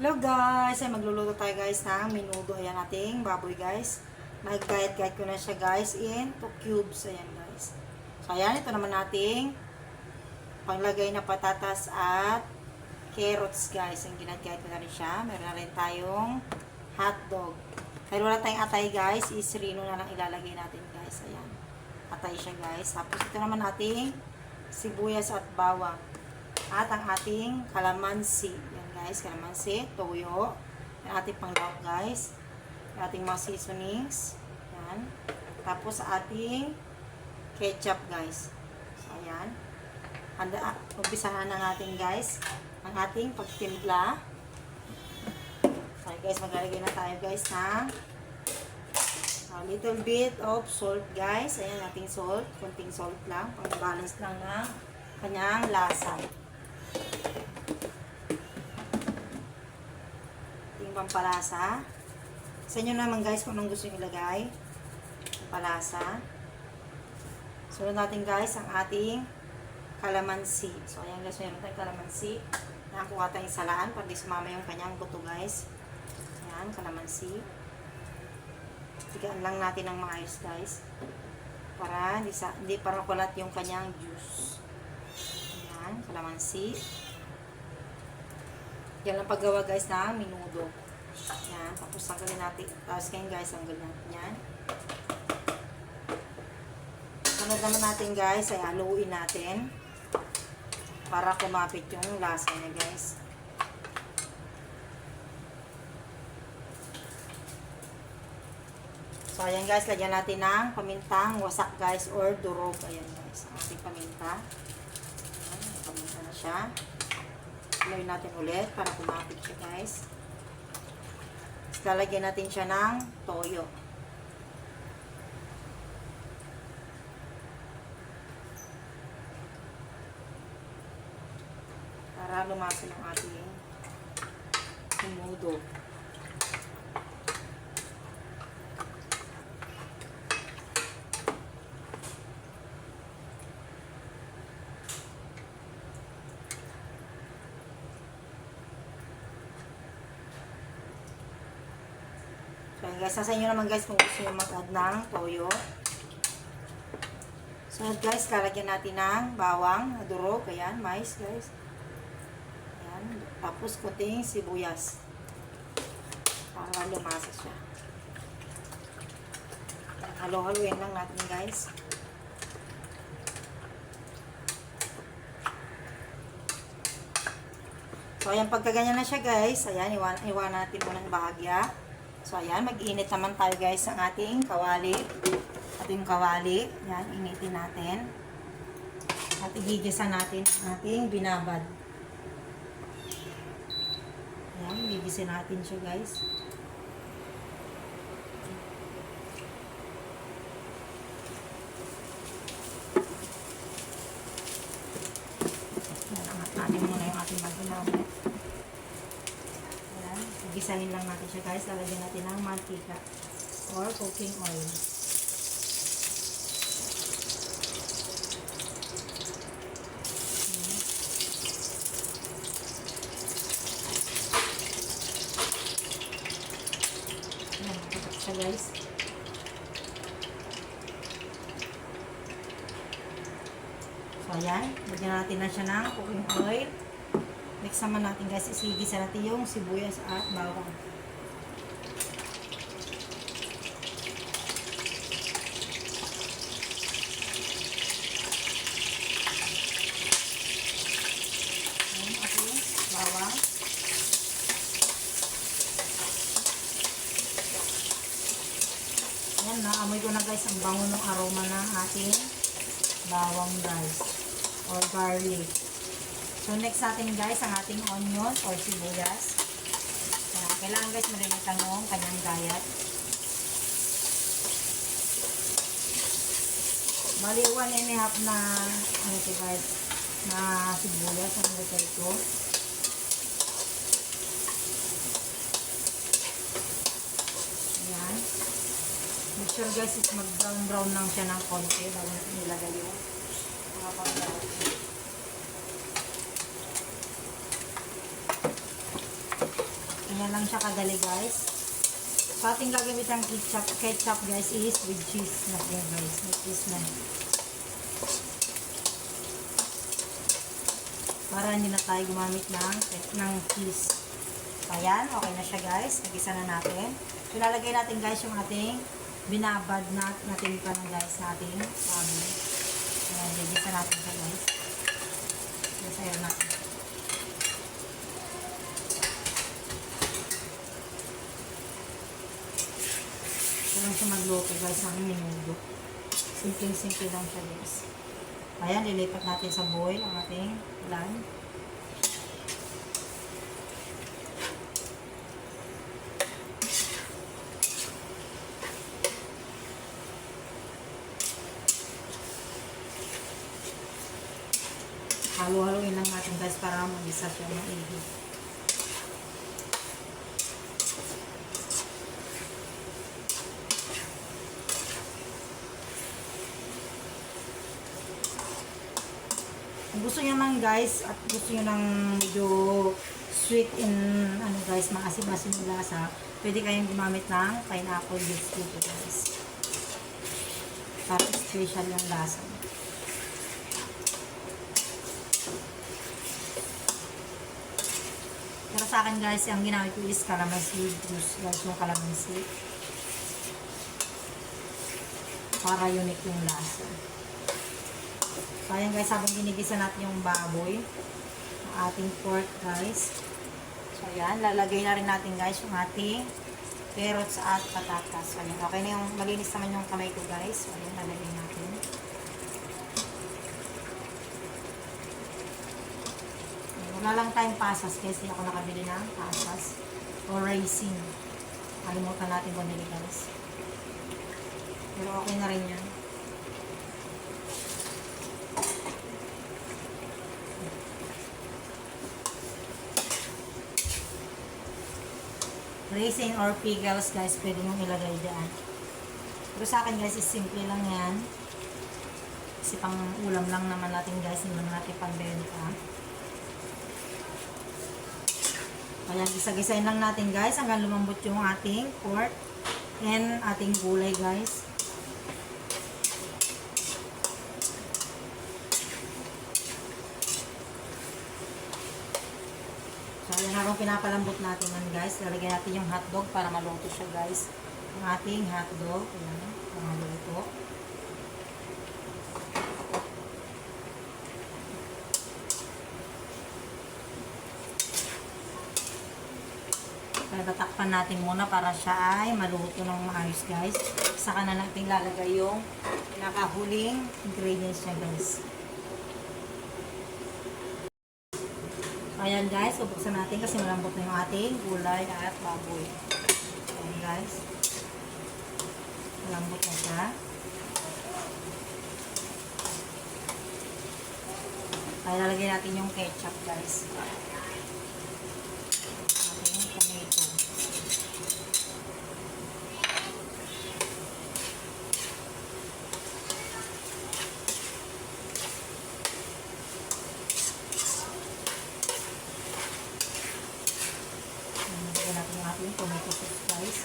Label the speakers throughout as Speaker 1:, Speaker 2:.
Speaker 1: Hello guys! Ay magluluto tayo guys ng minudo. Ayan ating baboy guys. Nag-guide-guide ko na siya guys in 2 cubes. Ayan guys. So ayan, ito naman nating panglagay na patatas at carrots guys. Ang ginag-guide ko na rin siya. Meron na rin tayong hotdog. Dahil wala tayong atay guys, is rino na lang ilalagay natin guys. Ayan. Atay siya guys. Tapos ito naman ating sibuyas at bawang. At ang ating kalamansi. Guys, kalamansi, toyo. Yung ating panglawak guys. Yung ating mga seasonings. Yan. Tapos ating ketchup guys. So, ayan. Handa, umpisahan na natin guys ang ating pagtimpla. Ayan, guys, maglalagay na tayo guys ng a little bit of salt guys. Ayan ating salt. Kunting salt lang. Pang-balance lang ng kanyang lasa. Ating pampalasa. Sa inyo naman guys kung anong gusto nyo ilagay. Pampalasa. Sunod natin guys ang ating kalamansi. So ayan guys, meron tayong kalamansi. Nakakuha tayong salaan para di sumama yung kanyang buto guys. Ayan, kalamansi. Tigaan lang natin ng maayos guys. Para hindi, sa, hindi para kulat yung kanyang juice. Ayan, kalamansi. Yan ang paggawa guys na minudo. Yan, tapos tanggalin natin. Tapos ngayon guys, tanggalin natin yan. Sunod naman natin guys, ay haluin natin. Para kumapit yung lasa niya guys. So ayan guys, lagyan natin ng pamintang wasak guys or durog. Ayan guys, ang ating paminta. Ayan, paminta na siya. Haluin natin ulit para kumapit siya guys. Lalagyan natin siya ng toyo. Para lumasa ng ating humudo. Guys, nasa inyo naman guys kung gusto nyo mag-add ng toyo. So, guys, lalagyan natin ng bawang, durog, ayan, mais, guys. Ayan, tapos kunting sibuyas. Para lumasa siya. Ayan, halo-haloin lang natin, guys. So, ayan, pagka ganyan na siya, guys, ayan, iwan, iwan natin muna ng bahagya. So, ayan, mag-init naman tayo, guys, ang ating kawali. Ating kawali. Ayan, initin natin. At igigisa natin ang ating binabad. Ayan, gigisin natin siya, guys. Ayan, angat natin muna yung ating binabad. Ayan, gisahin lang natin siya, guys. Lalagyan natin ng mantika or cooking oil. Ayan, guys. So, ayan. Lagyan natin na siya ng cooking oil. Mix naman natin guys. Isigisa natin yung sibuyas at bawang. Ayan, naamoy ko na guys ang bango ng aroma ng ating bawang guys or garlic. So next natin guys ang ating onion or sibuyas. Ayan, kailangan guys malilitan yung kanyang gayat. Bali, one and a half na ano ito guys na sibuyas ang nilagay ko. Ayan. Make sure guys, is mag-brown-brown lang siya ng konti bago nilagay yung mga panglawas. Ganyan lang siya kadali guys. So ating gagamit ang ketchup, ketchup guys is with cheese na yan guys. With cheese na. Para hindi na tayo gumamit ng, ng cheese. Ayan, okay na siya guys. Nagisa na natin. So natin guys yung ating binabad na natin pa na guys sa ating baboy. Ayan, gigisa natin siya guys. Gisayo natin. Ito lang siya magluto guys ng minudo. Simple-simple lang siya guys. Ayan, lilipat natin sa boil ang ating ulan. Halo-haloin lang natin guys para mag-isa siya ng. Kung gusto nyo man guys, at gusto nyo ng medyo sweet in, ano guys, maasim-asim yung lasa, pwede kayong gumamit ng pineapple juice dito guys. Para special yung lasa. Pero sa akin guys, ang ginamit ko is calamansi juice guys, yung calamansi. Para unique yung lasa. So, ayan guys, habang ginigisa natin yung baboy, ating pork guys. So, ayan, lalagay na rin natin guys yung ating carrots at patatas. So, ayan, okay na yung, malinis naman yung kamay ko guys. So, ayan, lalagay natin. Ayan, Wala lang tayong pasas hindi ako nakabili ng pasas o raisin. Kalimutan natin bumili guys. Pero okay na rin yan. Raisin or pickles guys, pwede nyo ilagay dyan. Pero sa akin guys, is simple lang yan. Kasi pang ulam lang naman natin guys, hindi naman natin pambenta. Kaya gisa-gisain lang natin guys hanggang lumambot yung ating pork and ating gulay guys. Ayan habang pinapalambot natin yan guys, lalagyan natin yung hotdog para maluto siya guys. Ang ating hotdog, ayan, maluto. Kaya tatakpan natin muna para siya ay maluto ng maayos guys. Saka na natin lalagay yung pinakahuling ingredients niya guys. Ayan guys, bubuksan natin kasi malambot na yung ating gulay at baboy. Ayan guys. Malambot na siya. Kaya lalagay natin yung ketchup guys. Ating tomato. Ayan, Lagyan natin yung ating tomato sauce guys.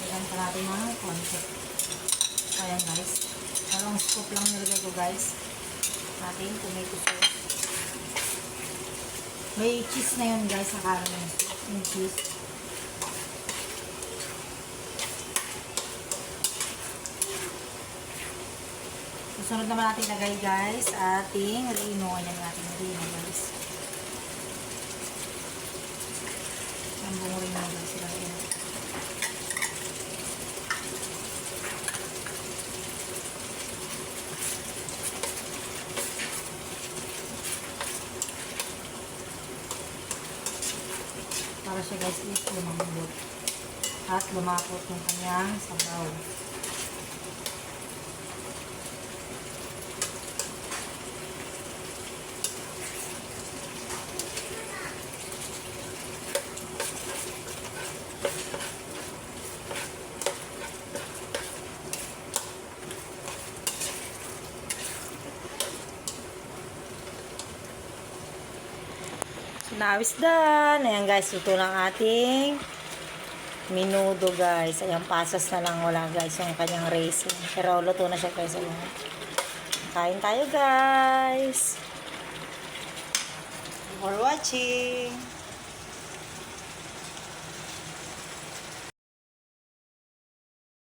Speaker 1: Lagyan pa natin ng konti. Ayan guys. Dalawang scoop lang nilagay ko guys. Ating tomato sauce. May cheese na yun guys. Nakala na yung cheese. Susunod naman natin lagay guys ating rino. Ayan natin rino guys. Ang buong rino guys. Lagay natin. Para siya guys is lumambot. At lumapot yung kanyang sabaw. Now is done. Ayan guys, luto ng ating minudo guys. Ayan, pasas na lang wala guys yung kanyang racing. Pero luto na siya guys. Ayan. Kain tayo guys. For watching.